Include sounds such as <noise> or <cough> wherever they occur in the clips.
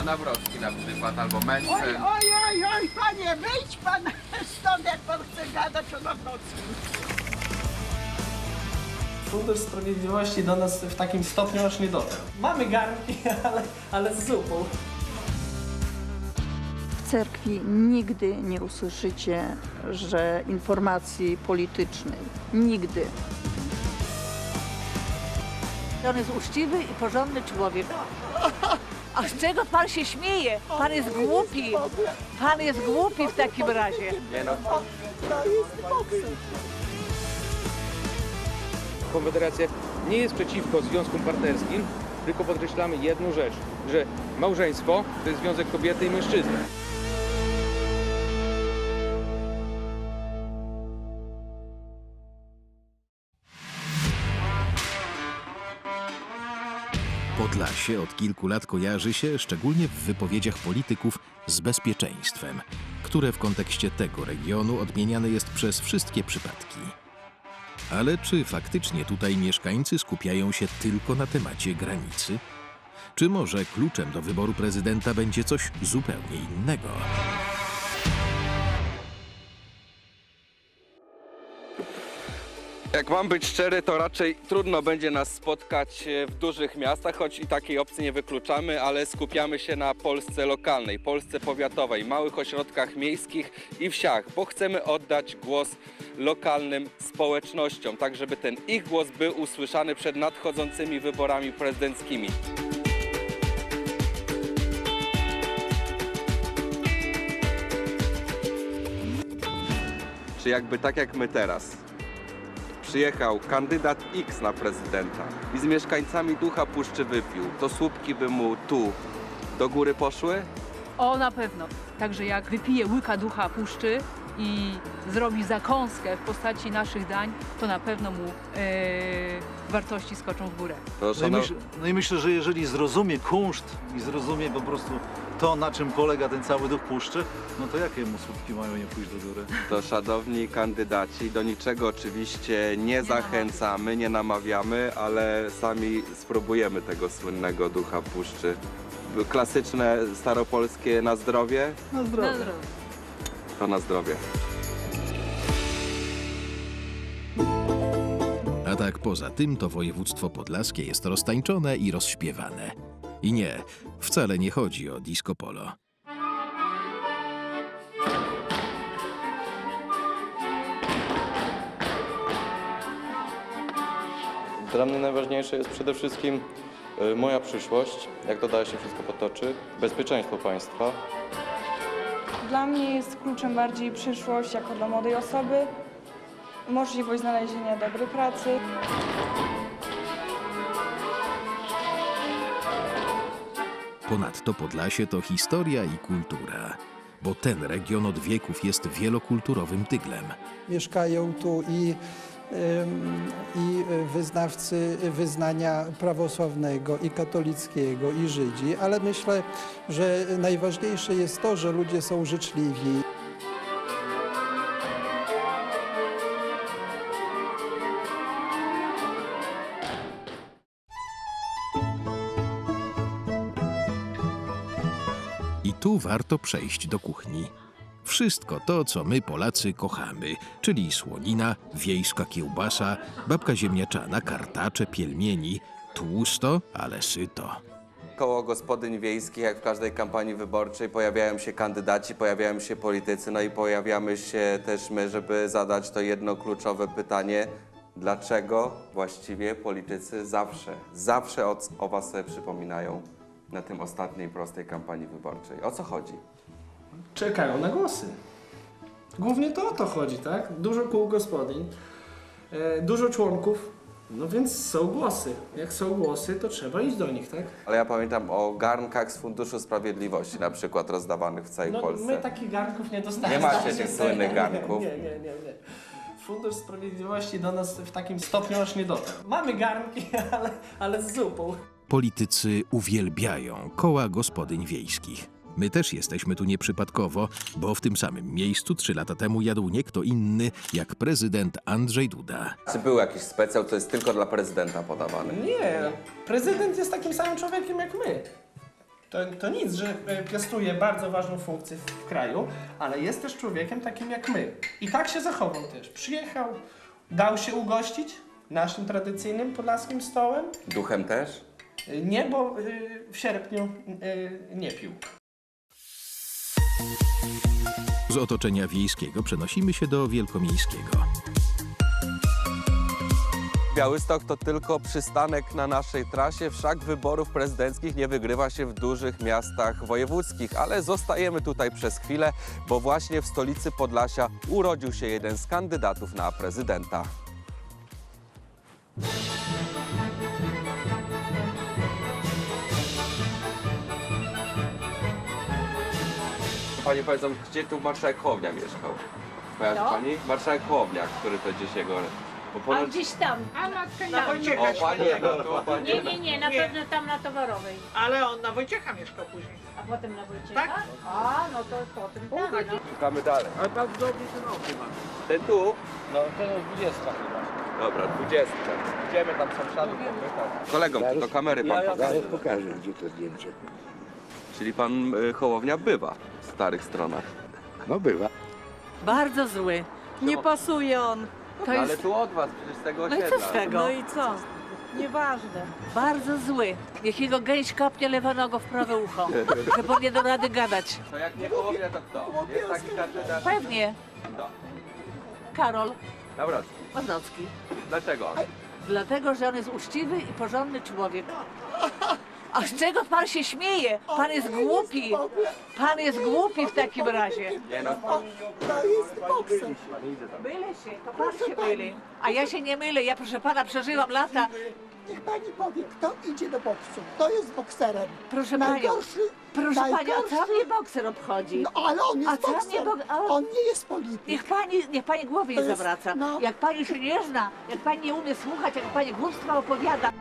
A Nawrocki na przykład, albo Oj, oj, oj, oj, panie, wyjdź pan <laughs> stąd, jak pan chce gadać o Nawrockim. Fundusz Sprawiedliwości do nas w takim stopniu aż nie dotarł. Mamy garnki, <laughs> ale, ale z zupą. W cerkwi nigdy nie usłyszycie, że informacji politycznej. Nigdy. On jest uczciwy i porządny człowiek. <laughs> A z czego pan się śmieje? Pan jest głupi. Pan jest głupi w takim razie. No, Konfederacja nie jest przeciwko związkom partnerskim, tylko podkreślamy jedną rzecz, że małżeństwo to jest związek kobiety i mężczyzny. Podlasie od kilku lat kojarzy się, szczególnie w wypowiedziach polityków, z bezpieczeństwem, które w kontekście tego regionu odmieniane jest przez wszystkie przypadki. Ale czy faktycznie tutaj mieszkańcy skupiają się tylko na temacie granicy? Czy może kluczem do wyboru prezydenta będzie coś zupełnie innego? Jak mam być szczery, to raczej trudno będzie nas spotkać e, w dużych miastach, choć i takiej opcji nie wykluczamy, ale skupiamy się na Polsce lokalnej, Polsce powiatowej, małych ośrodkach miejskich i wsiach, bo chcemy oddać głos lokalnym społecznościom, tak żeby ten ich głos był usłyszany przed nadchodzącymi wyborami prezydenckimi. Czy jakby tak jak my teraz przyjechał kandydat X na prezydenta i z mieszkańcami Ducha Puszczy wypił, to słupki by mu tu do góry poszły? O, na pewno. Także jak wypije łyka ducha puszczy i zrobi zakąskę w postaci naszych dań, to na pewno mu e, wartości skoczą w górę. No i, szanow... myśl, no i myślę, że jeżeli zrozumie kunszt i zrozumie po prostu to, na czym polega ten cały duch puszczy, no to jakie mu słupki mają nie pójść do góry? to szanowni kandydaci, do niczego oczywiście nie zachęcamy, nie namawiamy, ale sami spróbujemy tego słynnego Ducha Puszczy. Klasyczne staropolskie na zdrowie, Na zdrowie. to na zdrowie. A tak poza tym to województwo podlaskie jest roztańczone i rozśpiewane. I nie, wcale nie chodzi o disco polo. Dla mnie najważniejsze jest przede wszystkim y, moja przyszłość, jak to dalej się wszystko potoczy, bezpieczeństwo państwa. Dla mnie jest kluczem bardziej przyszłość jako dla młodej osoby, możliwość znalezienia dobrej pracy. Ponadto Podlasie to historia i kultura, bo ten region od wieków jest wielokulturowym tyglem. Mieszkają tu i, i wyznawcy wyznania prawosławnego, i katolickiego, i Żydzi, ale myślę, że najważniejsze jest to, że ludzie są życzliwi. Tu warto przejść do kuchni. Wszystko to, co my Polacy kochamy, czyli słonina, wiejska kiełbasa, babka ziemniaczana, kartacze, pielmieni, tłusto, ale syto. Koło gospodyń wiejskich, jak w każdej kampanii wyborczej, pojawiają się kandydaci, pojawiają się politycy, no i pojawiamy się też my, żeby zadać to jedno kluczowe pytanie. Dlaczego właściwie politycy zawsze, zawsze o, o was sobie przypominają na tym ostatniej prostej kampanii wyborczej? O co chodzi? Czekają na głosy. Głównie to o to chodzi, tak? Dużo kół gospodyń, e, dużo członków, no więc są głosy. Jak są głosy, to trzeba iść do nich, tak? Ale ja pamiętam o garnkach z Funduszu Sprawiedliwości na przykład rozdawanych w całej No, Polsce. my takich garnków nie dostaniemy. Nie macie tych słynnych garnków? Nie, nie, nie, nie. Fundusz Sprawiedliwości do nas w takim stopniu aż nie dotarł. Mamy garnki, <laughs> ale, ale z zupą. Politycy uwielbiają koła gospodyń wiejskich. My też jesteśmy tu nieprzypadkowo, bo w tym samym miejscu trzy lata temu jadł nie kto inny jak prezydent Andrzej Duda. Czy był jakiś specjał, co jest tylko dla prezydenta podawany? Nie, prezydent jest takim samym człowiekiem jak my. To, to nic, że e, piastuje bardzo ważną funkcję w, w kraju, ale jest też człowiekiem takim jak my. I tak się zachował też. Przyjechał, dał się ugościć naszym tradycyjnym podlaskim stołem. Duchem też? Nie, bo e, w sierpniu e, nie pił. Z otoczenia wiejskiego przenosimy się do wielkomiejskiego. Białystok to tylko przystanek na naszej trasie, wszak wyborów prezydenckich nie wygrywa się w dużych miastach wojewódzkich, ale zostajemy tutaj przez chwilę, bo właśnie w stolicy Podlasia urodził się jeden z kandydatów na prezydenta. Pani powiedzą, gdzie tu marszałek Hołownia mieszkał? Kojarzy No. pani? Marszałek Hołownia, który to dziś jego... Bo A ponoć... gdzieś tam. A Na nie. Wojciecha O, pani jego, tu, pani Nie, nie, nie, na Nie. pewno tam na towarowej. Ale on na Wojciecha mieszkał później. A potem na Wojciecha? Tak. A, no to potem tak. No. Szukamy dalej. Ale bardzo dobry ten oczy ma. Ten tu? No, ten 20 chyba. Dobra, 20. Idziemy tam sąsiadów popytać. Kolegom, do kamery pan pokaże. pokażę, gdzie to zdjęcie. Czyli pan y, Hołownia bywa starych stronach. No bywa. Bardzo zły. Nie pasuje on. To Ale jest... tu od was, przecież z tego No i co z tego? No i co? Nieważne. Bardzo zły. Niech jego gęś kopnie lewonogo w prawe ucho, żeby on nie do rady gadać. To jak nie Hołownia, to kto? Jest taki kandydat? Pewnie. Kto? Karol Nawrocki. Maznocki. Dlaczego on? Dlatego, że on jest uczciwy i porządny człowiek. <laughs> A z czego pan się śmieje? Pan jest głupi. Pan jest głupi w takim razie. Nie no, Mylę się, to pan się myli. A ja się nie mylę. Ja proszę pana przeżyłam lata. Niech pani powie, kto idzie do boksu, kto jest bokserem. Proszę panią. Najgorszy, Proszę pani, a najgorszy. co mnie bokser obchodzi? No ale on A jest mnie bok... a on nie jest polityk. Niech pani, niech pani głowy nie To jest- zawraca. no. Jak pani się nie zna, jak pani nie umie słuchać, jak pani głupstwa opowiada.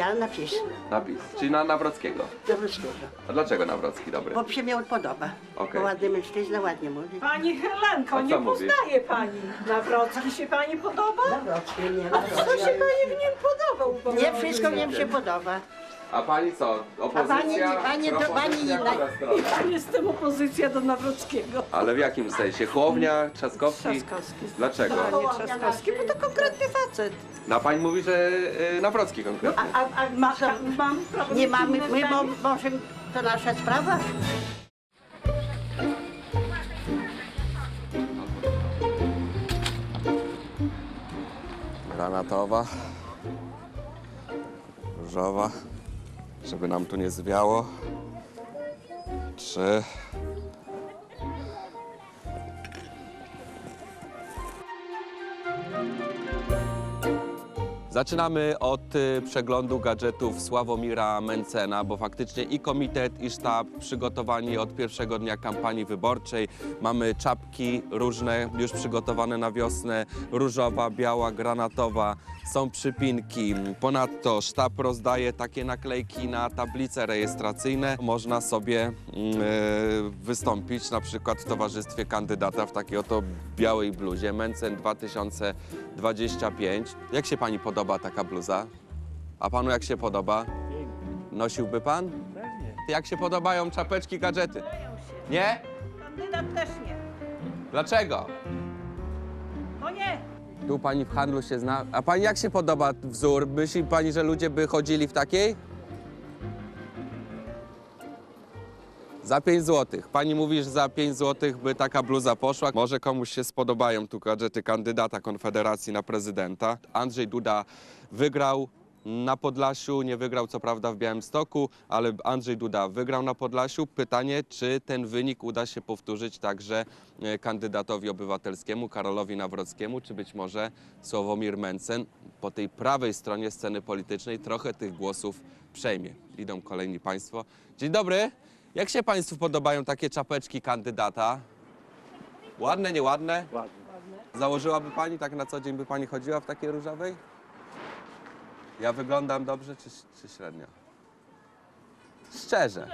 Ja napiszę, napis. Czyli na Nawrockiego. Nawrockiego, A dlaczego Nawrocki dobry? bo się mi on podoba. Okej. Bo ładny mężczyzna, ładnie mówi. Pani Helenko, A co nie mówi? poznaje pani. Nawrocki się pani podoba? Nawrocki, nie A co się pani w nim podobał? Nie wszystko mnie się podoba. A pani co? Opozycja? pani- pani to propozycja, pani inna- która strona? <laughs> Ja jestem opozycja do Nawrockiego. Ale w jakim sensie? Chłownia, Trzaskowski? Trzaskowski. Dlaczego? Panie Trzaskowski, bo to konkretny facet. No pani mówi, że y, Nawrocki konkretnie. A, a ma, mam prawo Nie mamy, my mo, zdanie? możemy, to nasza sprawa. Granatowa, różowa, żeby nam tu nie zwiało. Trzy. Zaczynamy od y, przeglądu gadżetów Sławomira Mencena, bo faktycznie i komitet, i sztab przygotowani od pierwszego dnia kampanii wyborczej. Mamy czapki różne, już przygotowane na wiosnę, różowa, biała, granatowa. Są przypinki. Ponadto sztab rozdaje takie naklejki na tablice rejestracyjne. Można sobie e, wystąpić na przykład w towarzystwie kandydata w takiej oto białej bluzie Mencen 2025. Jak się pani podoba taka bluza? A panu jak się podoba? Nosiłby pan? Jak się podobają czapeczki, gadżety? Nie? Kandydat też nie. Dlaczego? No nie. Tu pani w handlu się zna. A pani jak się podoba wzór? Myśli pani, że ludzie by chodzili w takiej? Za 5 zł. Pani mówi, że za 5 zł by taka bluza poszła. Może komuś się spodobają tu gadżety kandydata Konfederacji na prezydenta. Andrzej Duda wygrał na Podlasiu, nie wygrał co prawda w Białymstoku, ale Andrzej Duda wygrał na Podlasiu. Pytanie, czy ten wynik uda się powtórzyć także e, kandydatowi obywatelskiemu Karolowi Nawrockiemu, czy być może Sławomir Mencen po tej prawej stronie sceny politycznej trochę tych głosów przejmie. Idą kolejni państwo. Dzień dobry. Jak się państwu podobają takie czapeczki kandydata? Ładne, nieładne? Ładne. Założyłaby pani, tak na co dzień by pani chodziła w takiej różowej? Ja wyglądam dobrze czy, czy średnio? Szczerze.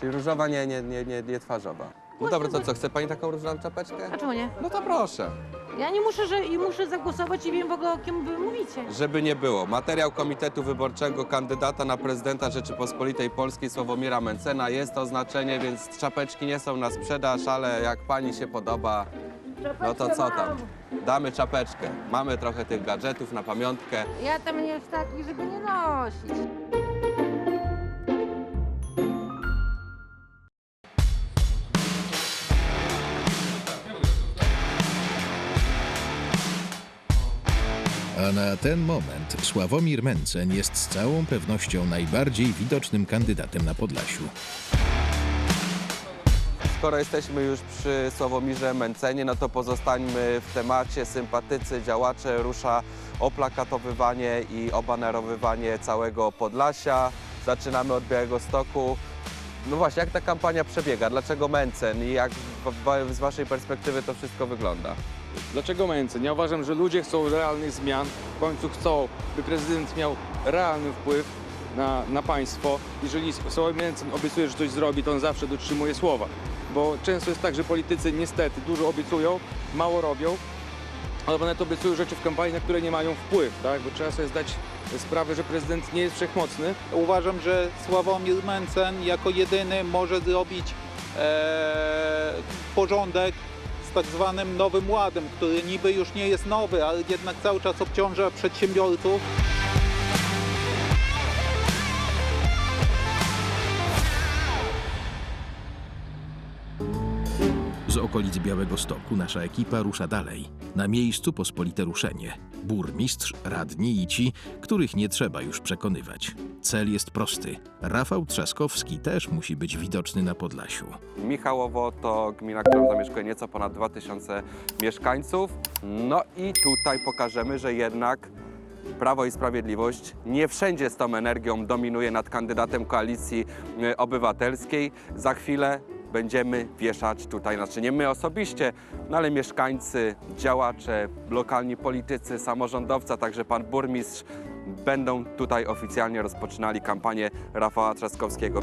Czyli różowa, nie, nie, nie, nie, nie twarzowa. No dobra, to co, chce pani taką różną czapeczkę? A czemu nie? No to proszę. Ja nie muszę, że i muszę zagłosować i wiem w ogóle o kim wy mówicie. Żeby nie było, materiał Komitetu Wyborczego kandydata na prezydenta Rzeczypospolitej Polskiej Sławomira Mencena jest oznaczenie, więc czapeczki nie są na sprzedaż, ale jak pani się podoba, no to co tam? Damy czapeczkę. Mamy trochę tych gadżetów na pamiątkę. Ja tam nie jest taki, żeby nie nosić. Na ten moment Sławomir Mencen jest z całą pewnością najbardziej widocznym kandydatem na Podlasiu. Skoro jesteśmy już przy Sławomirze Mencenie, no to pozostańmy w temacie. Sympatycy, działacze rusza oplakatowywanie i obanerowywanie całego Podlasia. Zaczynamy od Białego Stoku. No właśnie, jak ta kampania przebiega? Dlaczego Mencen i jak z Waszej perspektywy to wszystko wygląda? Dlaczego Mencen? Ja uważam, że ludzie chcą realnych zmian. W końcu chcą, by prezydent miał realny wpływ na, na państwo. Jeżeli Sławomir Mencen obiecuje, że coś zrobi, to on zawsze dotrzymuje słowa. Bo często jest tak, że politycy niestety dużo obiecują, mało robią, albo nawet obiecują rzeczy w kampanii, na które nie mają wpływ, tak? Bo trzeba sobie zdać sprawę, że prezydent nie jest wszechmocny. Uważam, że Sławomir Mencen jako jedyny może zrobić e, porządek tak zwanym Nowym Ładem, który niby już nie jest nowy, ale jednak cały czas obciąża przedsiębiorców. Z okolic Białego Stoku nasza ekipa rusza dalej. Na miejscu pospolite ruszenie. Burmistrz, radni i ci, których nie trzeba już przekonywać. Cel jest prosty. Rafał Trzaskowski też musi być widoczny na Podlasiu. Michałowo to gmina, która zamieszkuje nieco ponad 2000 mieszkańców. No i tutaj pokażemy, że jednak Prawo i Sprawiedliwość nie wszędzie z tą energią dominuje nad kandydatem koalicji obywatelskiej. Za chwilę będziemy wieszać tutaj, znaczy nie my osobiście, no ale mieszkańcy, działacze, lokalni politycy, samorządowcy, a także pan burmistrz będą tutaj oficjalnie rozpoczynali kampanię Rafała Trzaskowskiego.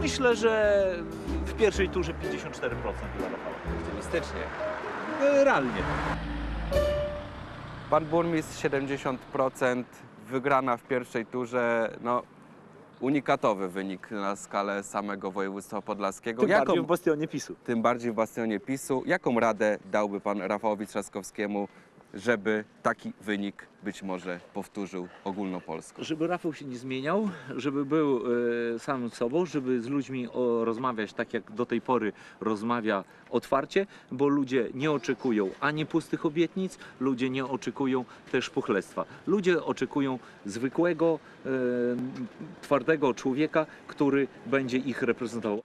Myślę, że w pierwszej turze 54% dla Rafała. Optymistycznie. E, Realnie. Pan burmistrz 70%, wygrana w pierwszej turze, no unikatowy wynik na skalę samego województwa podlaskiego. Tym bardziej w bastionie PiSu. Tym bardziej w bastionie PiSu. Jaką radę dałby pan Rafałowi Trzaskowskiemu, żeby taki wynik być może powtórzył ogólnopolsko? Żeby Rafał się nie zmieniał, żeby był e, samym sobą, żeby z ludźmi o, rozmawiać tak, jak do tej pory rozmawia otwarcie, bo ludzie nie oczekują ani pustych obietnic, ludzie nie oczekują też pochlestwa. Ludzie oczekują zwykłego, e, twardego człowieka, który będzie ich reprezentował.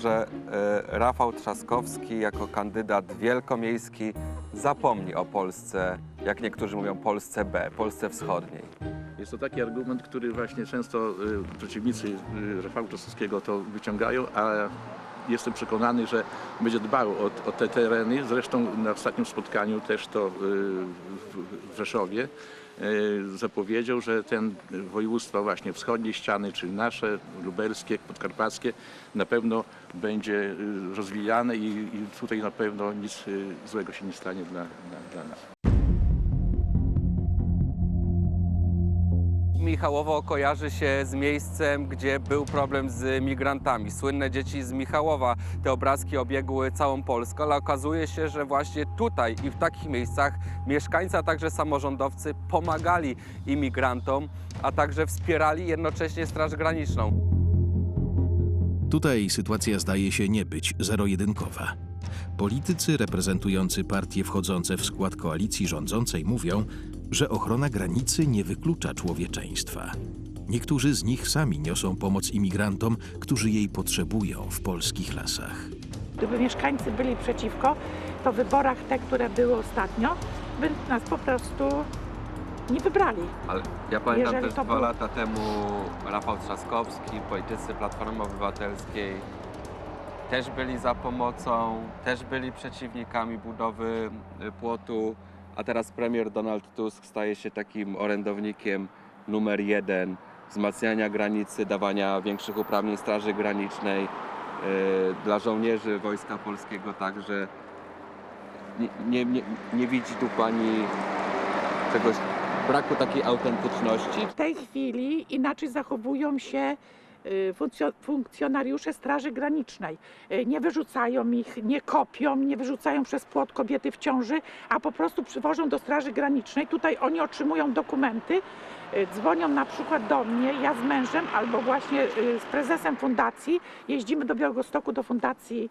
Że e, Rafał Trzaskowski jako kandydat wielkomiejski zapomni o Polsce, jak niektórzy mówią, Polsce B, Polsce Wschodniej. Jest to taki argument, który właśnie często y, przeciwnicy y, Rafała Trzaskowskiego to wyciągają, a jestem przekonany, że będzie dbał o, o te tereny. Zresztą na ostatnim spotkaniu też to w, Rzeszowie zapowiedział, że ten województwo właśnie wschodniej ściany, czyli nasze, lubelskie, podkarpackie, na pewno będzie y, rozwijane i, i tutaj na pewno nic y, złego się nie stanie dla, dla, dla nas. Michałowo kojarzy się z miejscem, gdzie był problem z migrantami. Słynne dzieci z Michałowa. Te obrazki obiegły całą Polskę, ale okazuje się, że właśnie tutaj i w takich miejscach mieszkańcy, a także samorządowcy pomagali imigrantom, a także wspierali jednocześnie Straż Graniczną. Tutaj sytuacja zdaje się nie być zero-jedynkowa. Politycy reprezentujący partie wchodzące w skład koalicji rządzącej mówią, że ochrona granicy nie wyklucza człowieczeństwa. Niektórzy z nich sami niosą pomoc imigrantom, którzy jej potrzebują w polskich lasach. Gdyby mieszkańcy byli przeciwko, to w wyborach te, które były ostatnio, by nas po prostu nie wybrali. Ale ja pamiętam Jeżeli też dwa było- lata temu Rafał Trzaskowski, politycy Platformy Obywatelskiej też byli za pomocą, też byli przeciwnikami budowy y, płotu, a teraz premier Donald Tusk staje się takim orędownikiem numer jeden wzmacniania granicy, dawania większych uprawnień Straży Granicznej y, dla żołnierzy Wojska Polskiego także. Nie, nie, nie, nie widzi tu Pani czegoś, braku takiej autentyczności? W tej chwili inaczej zachowują się y, funkcjo- funkcjonariusze Straży Granicznej. Y, Nie wyrzucają ich, nie kopią, nie wyrzucają przez płot kobiety w ciąży, a po prostu przywożą do Straży Granicznej. Tutaj oni otrzymują dokumenty, y, dzwonią na przykład do mnie, ja z mężem albo właśnie z prezesem fundacji. Jeździmy do Białegostoku, do fundacji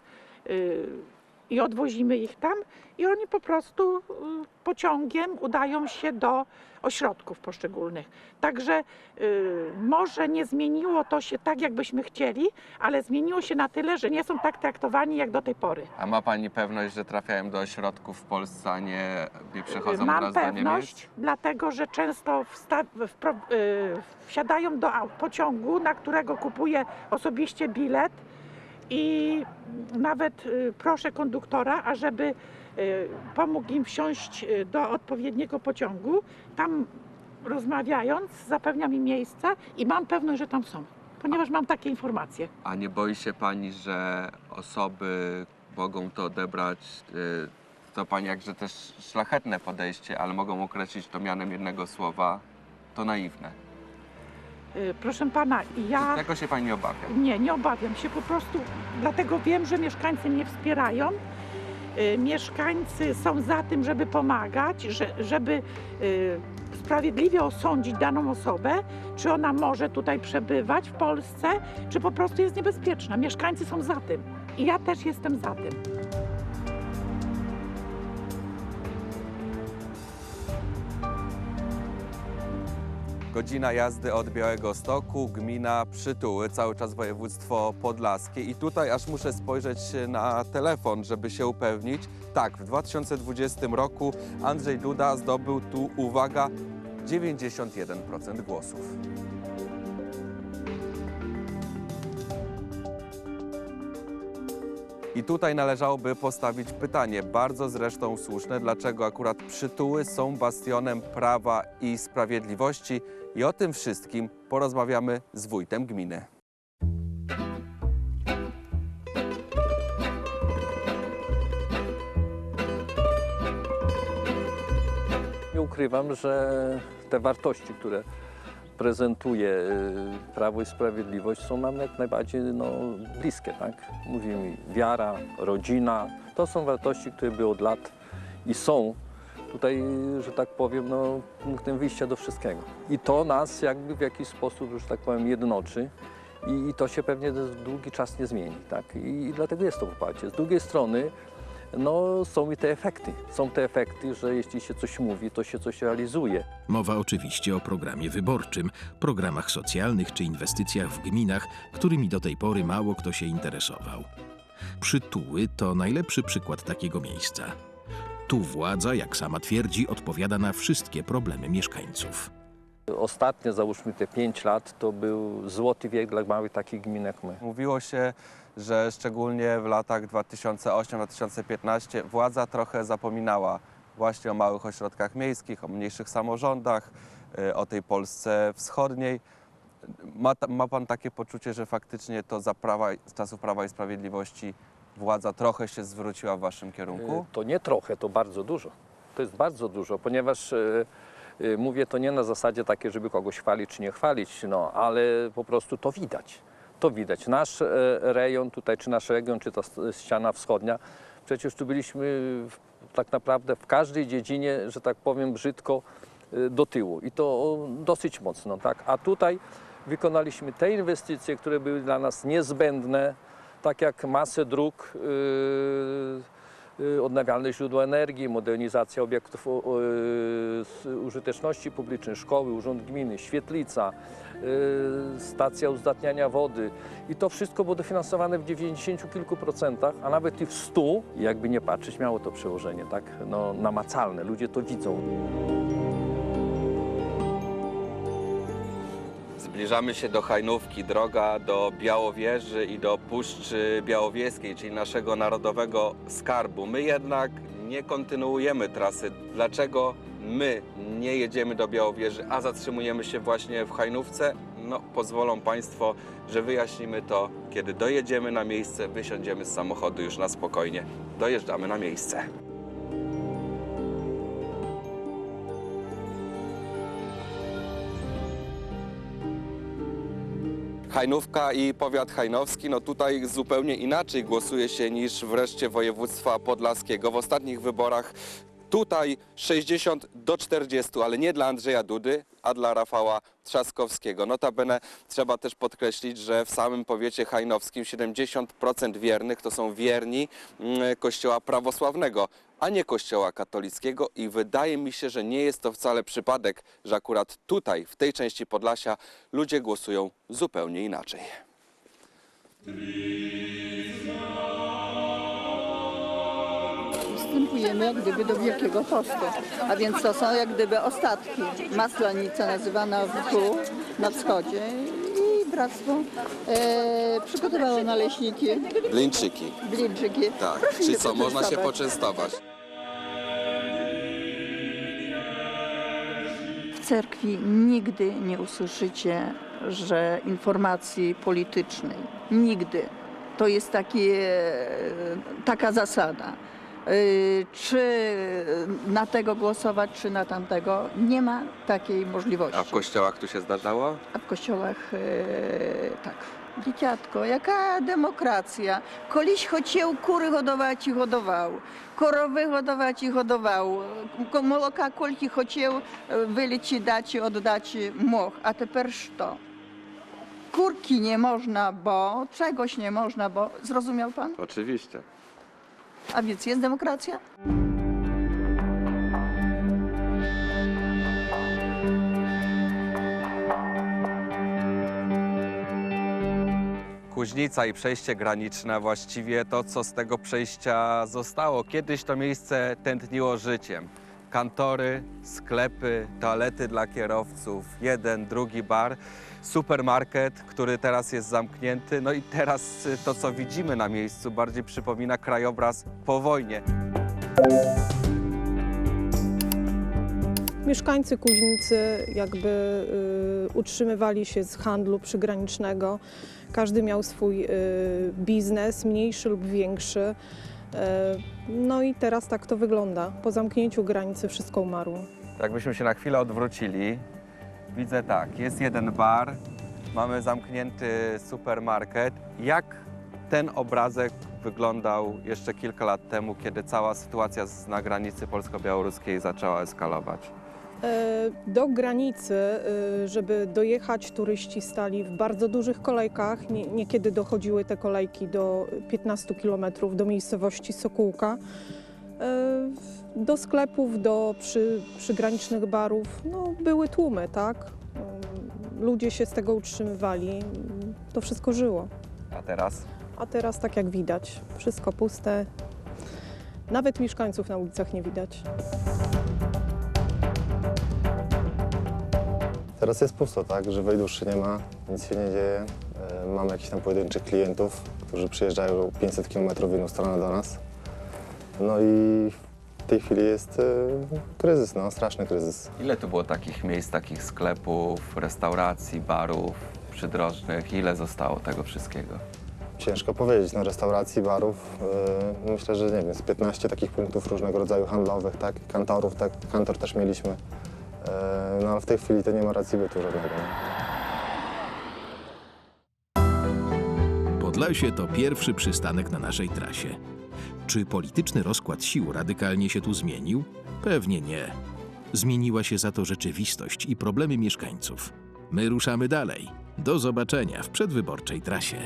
i odwozimy ich tam i oni po prostu y, pociągiem udają się do ośrodków poszczególnych. Także y, może nie zmieniło to się tak, jakbyśmy chcieli, ale zmieniło się na tyle, że nie są tak traktowani jak do tej pory. A ma Pani pewność, że trafiają do ośrodków w Polsce, a nie, nie przechodzą Mam teraz do Niemiec? pewność, dlatego że często wsta- wpro- y, wsiadają do pociągu, na którego kupuję osobiście bilet i nawet y, proszę konduktora, ażeby y, pomógł im wsiąść y, do odpowiedniego pociągu. Tam rozmawiając zapewniam im miejsca i mam pewność, że tam są, ponieważ mam takie informacje. A nie boi się Pani, że osoby mogą to odebrać, to Pani jakże też szlachetne podejście, ale mogą określić to mianem jednego słowa, to naiwne. Y, Proszę pana, ja... Tego się Pani nie obawia. Nie, nie obawiam się po prostu, dlatego wiem, że mieszkańcy mnie wspierają. Y, Mieszkańcy są za tym, żeby pomagać, że, żeby y, sprawiedliwie osądzić daną osobę, czy ona może tutaj przebywać w Polsce, czy po prostu jest niebezpieczna. Mieszkańcy są za tym i ja też jestem za tym. Godzina jazdy od Białego Stoku, gmina Przytuły, cały czas województwo podlaskie. I tutaj aż muszę spojrzeć na telefon, żeby się upewnić. Tak, w 2020 roku Andrzej Duda zdobył tu, uwaga, 91% głosów. I tutaj należałoby postawić pytanie, bardzo zresztą słuszne, dlaczego akurat przytuły są bastionem prawa i sprawiedliwości. I o tym wszystkim porozmawiamy z wójtem gminy. Nie ukrywam, że te wartości, które prezentuje y, Prawo i Sprawiedliwość są nam jak najbardziej no, bliskie. Tak? Mówimy wiara, rodzina. To są wartości, które były od lat i są tutaj, że tak powiem, no, punktem wyjścia do wszystkiego. I to nas jakby w jakiś sposób, że tak powiem, jednoczy. I, I to się pewnie długi czas nie zmieni. Tak? I, I dlatego jest to poparcie. Z drugiej strony no, są i te efekty. Są te efekty, że jeśli się coś mówi, to się coś realizuje. Mowa oczywiście o programie wyborczym, programach socjalnych czy inwestycjach w gminach, którymi do tej pory mało kto się interesował. Przytuły to najlepszy przykład takiego miejsca. Tu władza, jak sama twierdzi, odpowiada na wszystkie problemy mieszkańców. Ostatnie, załóżmy te 5 lat, to był złoty wiek dla małych takich gmin jak my. Mówiło się, że szczególnie w latach 2008-2015 władza trochę zapominała właśnie o małych ośrodkach miejskich, o mniejszych samorządach, y, o tej Polsce wschodniej. Ma, ma Pan takie poczucie, że faktycznie to za prawa, z czasów Prawa i Sprawiedliwości władza trochę się zwróciła w Waszym kierunku? Y, To nie trochę, to bardzo dużo. To jest bardzo dużo, ponieważ y, y, mówię to nie na zasadzie takiej, żeby kogoś chwalić czy nie chwalić, no, ale po prostu to widać. To widać. Nasz e, rejon tutaj, czy nasz region, czy ta ściana wschodnia, przecież tu byliśmy w, tak naprawdę w każdej dziedzinie, że tak powiem brzydko, do tyłu i to dosyć mocno, tak? A tutaj wykonaliśmy te inwestycje, które były dla nas niezbędne, tak jak masę dróg, yy, y, odnawialne źródła energii, modernizacja obiektów y, użyteczności publicznej, szkoły, urząd gminy, świetlica, y, stacja uzdatniania wody. I to wszystko było dofinansowane w 90 kilku procentach, a nawet i w 100. I jakby nie patrzeć, miało to przełożenie, tak? No, namacalne, ludzie to widzą. Zbliżamy się do Hajnówki, droga do Białowieży i do Puszczy Białowieskiej, czyli naszego narodowego skarbu. My jednak nie kontynuujemy trasy. Dlaczego my nie jedziemy do Białowieży, a zatrzymujemy się właśnie w Hajnówce? No, pozwolą Państwo, że wyjaśnimy to, kiedy dojedziemy na miejsce, wysiądziemy z samochodu już na spokojnie. Dojeżdżamy na miejsce. Hajnówka i powiat hajnowski, no tutaj zupełnie inaczej głosuje się niż wreszcie województwa podlaskiego. W ostatnich wyborach tutaj 60 do 40, ale nie dla Andrzeja Dudy, a dla Rafała Trzaskowskiego. Notabene trzeba też podkreślić, że w samym powiecie hajnowskim 70% wiernych to są wierni mm, kościoła prawosławnego, a nie kościoła katolickiego i wydaje mi się, że nie jest to wcale przypadek, że akurat tutaj, w tej części Podlasia, ludzie głosują zupełnie inaczej. Wstępujemy jak gdyby do Wielkiego Postu, a więc to są jak gdyby ostatki. Maslanica nazywana w na wschodzie bractwo e, przygotowało naleśniki, Blińczyki. blinczyki. Tak, Proszę czyli co, można się poczęstować. poczęstować. W cerkwi nigdy nie usłyszycie, że informacji politycznej. Nigdy. To jest takie, taka zasada. Y, czy na tego głosować, czy na tamtego. Nie ma takiej możliwości. A w kościołach to się zdarzało? A w kościołach y, tak. Dzieciatko, jaka demokracja. Koliś chociał kury hodować i hodował, korowy hodować i hodował, Ko- moloka kolki chociał y, wylić i dać i oddać moch, a teper co? Kurki nie można, bo czegoś nie można, bo zrozumiał pan? Oczywiście. A więc jest demokracja? Kuźnica i przejście graniczne, właściwie to, co z tego przejścia zostało. Kiedyś to miejsce tętniło życiem. Kantory, sklepy, toalety dla kierowców, jeden, drugi bar, supermarket, który teraz jest zamknięty. No i teraz y, to, co widzimy na miejscu, bardziej przypomina krajobraz po wojnie. Mieszkańcy Kuźnicy jakby y, utrzymywali się z handlu przygranicznego. Każdy miał swój y, biznes, mniejszy lub większy. Y, no i teraz tak to wygląda. Po zamknięciu granicy wszystko umarło. Jakbyśmy się na chwilę odwrócili, widzę tak, jest jeden bar, mamy zamknięty supermarket. Jak ten obrazek wyglądał jeszcze kilka lat temu, kiedy cała sytuacja na granicy polsko-białoruskiej zaczęła eskalować? E, Do granicy, y, żeby dojechać, turyści stali w bardzo dużych kolejkach. Nie- Niekiedy dochodziły te kolejki do 15 km do miejscowości Sokółka. E, Do sklepów, do przy, przygranicznych barów no, były tłumy, tak? Ludzie się z tego utrzymywali. To wszystko żyło. A teraz? A teraz, tak jak widać, wszystko puste. Nawet mieszkańców na ulicach nie widać. Teraz jest pusto, tak? Żywej duszy nie ma, nic się nie dzieje. E, Mamy jakichś tam pojedynczych klientów, którzy przyjeżdżają 500 km w jedną stronę do nas. No i w tej chwili jest e, kryzys, no, straszny kryzys. Ile tu było takich miejsc, takich sklepów, restauracji, barów przydrożnych? Ile zostało tego wszystkiego? Ciężko powiedzieć, no restauracji, barów, e, myślę, że nie wiem, z 15 takich punktów różnego rodzaju handlowych, tak? Kantorów, tak? Kantor też mieliśmy. E, No ale w tej chwili to nie ma racji bytu żadnego. Podlasie to pierwszy przystanek na naszej trasie. Czy polityczny rozkład sił radykalnie się tu zmienił? Pewnie nie. Zmieniła się za to rzeczywistość i problemy mieszkańców. My ruszamy dalej. Do zobaczenia w przedwyborczej trasie.